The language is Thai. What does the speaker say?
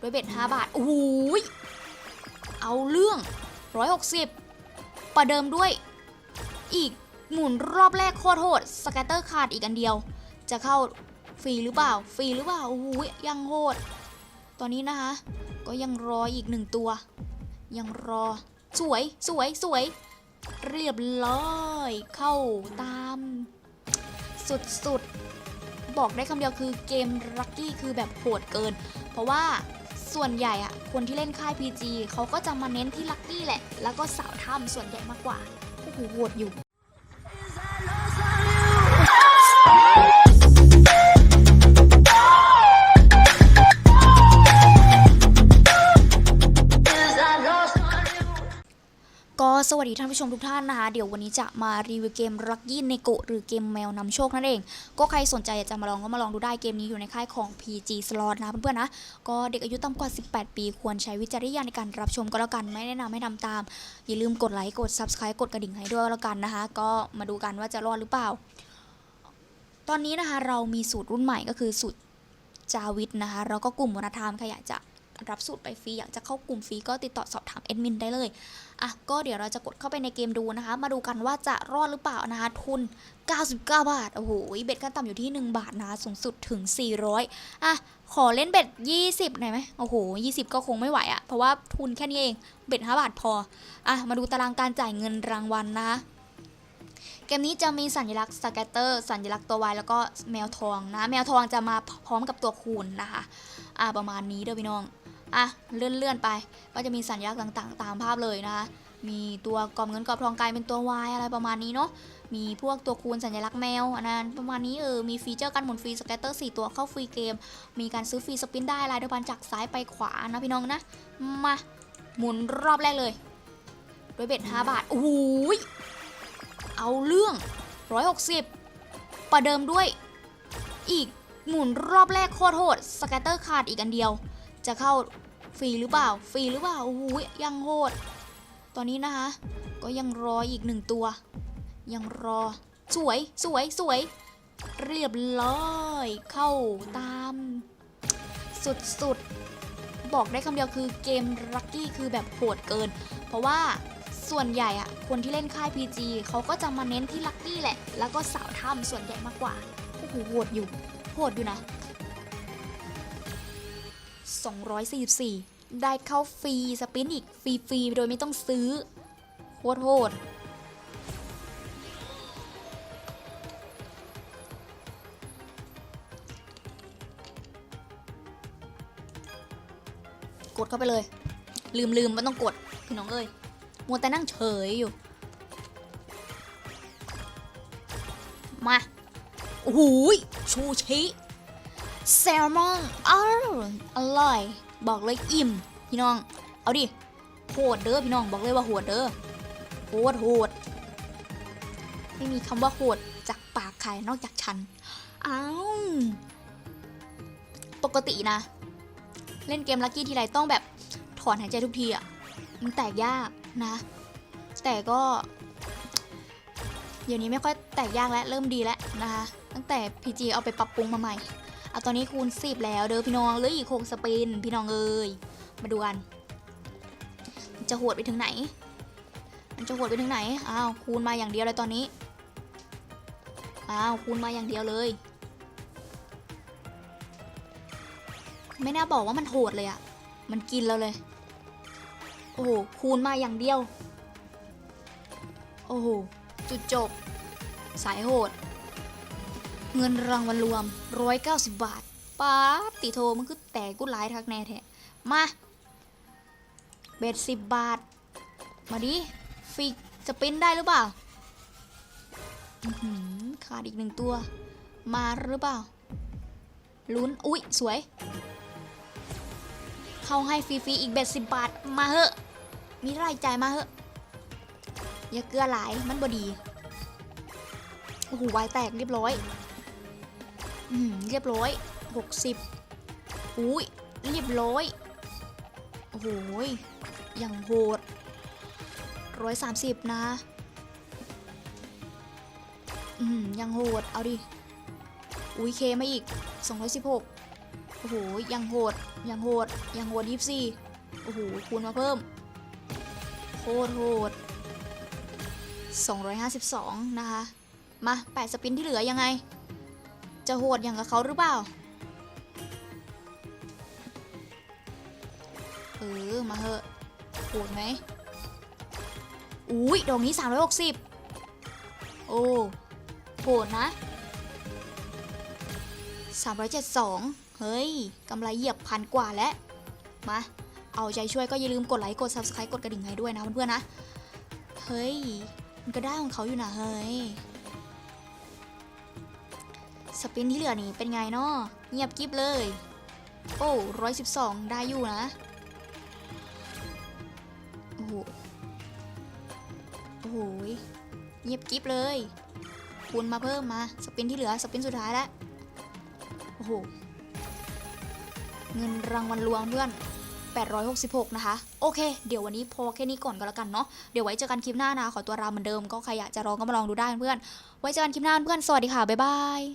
ด้วยเบ็ด 5 บาท โอ้โหยเอาเรื่อง 160 ประเดิมด้วย อีกหมุนรอบแรกโคตรโหด สแกตเตอร์ขาดอีกอันเดียว จะเข้าฟรีหรือเปล่า ฟรีหรือเปล่า โอ้โหยยังโหด ตอนนี้นะคะ ก็ยังรออีกหนึ่งตัว ยังรอ สวย สวย สวย เรียบร้อย เข้าตาม สุดๆ บอกได้คำเดียวคือเกมลักกี้คือแบบโหดเกิน เพราะว่า ส่วนใหญ่อะคนที่เล่นค่าย PG เขาก็จะมาเน้นที่ลักกี้แหละ แล้วก็สาวถ้ำส่วนใหญ่มากกว่า โอ้โหโหดอยู่ สวัสดีท่านผู้ชมทุกท่านนะคะ เดี๋ยววันนี้จะมารีวิวเกม Lucky n e g o หรือเกมแมวนำโชคนั่นเอง ก็ใครสนใจอยากจะมาลองก็มาลองดูได้เกมนี้อยู่ในค่ายของ PG Slot นะเพื่อนๆนะ ก็เด็กอายุต่ำกว่า 18 ปี ควรใช้วิจารณญาณในการรับชมก็แล้วกันไม่แนะนำให้ทำตาม อย่าลืมกดไลค์กด Subscribe กดกระดิ่งให้ด้วยแล้วกันนะคะ ก็มาดูกันว่าจะรอดหรือเปล่า ตอนนี้นะคะเรามีสูตรรุ่นใหม่ก็คือสูตรจาวิทนะคะแล้วก็กลุ่มวรรณธรรมใครอยากจะ รับสูตรไปฟรีอยากจะเข้ากลุ่มฟรีก็ติดต่อสอบถามแอดมินได้เลยอะก็เดี๋ยวเราจะกดเข้าไปในเกมดูนะคะ มาดูกันว่าจะรอดหรือเปล่านะคะทุน 99 บาท โอ้โหเบ็ดขั้นต่ำอยู่ที่ 1 บาทนะสูงสุดถึง 400อะขอเล่นเบ็ด 20หน่อยไหมโอ้โห 20 ก็คงไม่ไหวอะเพราะว่าทุนแค่นี้เองเบ็ด 5 บาทพออะมาดูตารางการจ่ายเงินรางวัลนะคะเกมนี้จะมีสัญลักษณ์สแกตเตอร์สัญลักษณ์ตัววายแล้วก็แมวทองนะ แมวทองจะมาพร้อมกับตัวคูณนะคะ อะประมาณนี้เด้อพี่น้อง อะเลื่อนเลื่อนๆไป ก็จะมีสัญลักษณ์ต่างๆ ตามภาพเลยนะคะ มีตัวกรอบเงินกรอบทองกลายเป็นตัว Y อะไรประมาณนี้เนาะ มีพวกตัวคูณสัญลักษณ์แมวอันนั้นประมาณนี้เออ มีฟีเจอร์การหมุนฟรีสแกตเตอร์4ตัวเข้าฟรีเกม มีการซื้อฟรีสปินได้รายเดือนพันจากซ้ายไปขวานะพี่น้องนะ มาหมุนรอบแรกเลย ด้วยเบ็ด5บาท โอ้โหยเอาเรื่อง 160 ประเดิมด้วย อีกหมุนรอบแรกโคตรโหดสแกตเตอร์ขาดอีกอันเดียว จะเข้าฟรีหรือเปล่า ฟรีหรือเปล่าโอ้โหยยังโหด ตอนนี้นะคะ ก็ยังรออีกหนึ่งตัว ยังรอ สวยสวยสวย เรียบร้อย เข้าตาม สุดๆ บอกได้คำเดียวคือเกมลักกี้คือแบบโหดเกิน เพราะว่าส่วนใหญ่อะคนที่เล่นค่าย PG เขาก็จะมาเน้นที่ลักกี้แหละ แล้วก็สาวถ้ำส่วนใหญ่มากกว่า โอ้โหโหดอยู่ โหดอยู่นะ 244 ได้เข้าฟรีสปินอีกฟรีๆโดยไม่ต้องซื้อโคตรโหดกดเข้าไปเลย ลืมลืมมันต้องกดพี่น้องเอ้ยมัวแต่นั่งเฉยอยู่ มาโอ้โหยชูชิ แซลมอนอ้าวอร่อย บอกเลยอิ่ม พี่น้อง เอาดิ โหดเด้อพี่น้อง บอกเลยว่าโหดเด้อ โหดโหด ไม่มีคำว่าโหดจากปากใครนอกจากฉัน อ้าว ปกตินะ เล่นเกมลักกี้ทีไรต้องแบบถอนหายใจทุกทีอะมันแตกยากนะ แต่ก็ เดี๋ยวนี้ไม่ค่อยแตกยากแล้ว เริ่มดีแล้วนะคะ ตั้งแต่ PG เอาไปปรับปรุงมาใหม่ เอาตอนนี้คูณ10แล้วเด้อพี่น้องเหลืออีก6สปินพี่น้องเอ้ยมาดูกันมันจะโหดไปถึงไหน มันจะโหดไปถึงไหน อ้าว คูณมาอย่างเดียวเลยตอนนี้ อ้าว คูณมาอย่างเดียวเลย ไม่น่าบอกว่ามันโหดเลยอะมันกินเราเลย โอ้โห คูณมาอย่างเดียว โอ้โห จุดจบ สายโหด เงินรางวัลรวม 190 บาทป้าติโทมันคือแต่กูหลายทักแน่แท้มาเบ็ดสิบบาท มาดิฟรีสปินได้หรือเปล่าขาดอีกหนึ่งตัว มาหรือเปล่า ลุ้น อุ๊ย สวย เข้าให้ฟรีๆอีกเบ็ดสิบบาท มาเหอะ มีรายจ่ายมาเหอะ อย่าเกลือหลายมันบอดี โอ้โหวายแตกเรียบร้อย อืมเรียบร้อยหกสิบอุ้ยเรียบร้อยโอ้โหยอย่างโหดร้อยสามสิบนะอืมยังโหด เอาดิ อุ้ยเคมาอีกสองร้อยสิบหกโอ้โห ยังโหด ยังโหด ยังโหดยี่สี่โอ้โห คูณมาเพิ่ม โคตรโหด 252 นะคะ มาแปดสปินที่เหลือยังไง จะโหดอย่างกับเขาหรือเปล่า เออ มาเหอะโหดไหมอุ้ยดอกนี้ 360 โอ้โหดนะ 372 เฮ้ยกำไรเหยียบพันกว่าแล้ว มา เอาใจช่วยก็อย่าลืมกดไลค์ กด Subscribe กดกระดิ่งให้ด้วยนะเพื่อนๆนะ เฮ้ย มันก็ได้ของเขาอยู่นะเฮ้ย สปินที่เหลือนี่เป็นไงเนาะเงียบกิบเลย โอ้ร้อยสิบสองได้อยู่นะ โอ้โหโอ้โหเงียบกิบเลย คูณมาเพิ่มมา สปินที่เหลือสปินสุดท้ายแล้ว โอ้โห เงินรางวัลรวมเพื่อน866 นะคะ โอเค เดี๋ยววันนี้พอแค่นี้ก่อนก็แล้วกันเนาะ เดี๋ยวไว้เจอกันคลิปหน้านะ ขอตัวลาเหมือนเดิม ก็ใครอยากจะลองก็มาลองดูได้เพื่อน ไว้เจอกันคลิปหน้าเพื่อน สวัสดีค่ะ บ๊ายบาย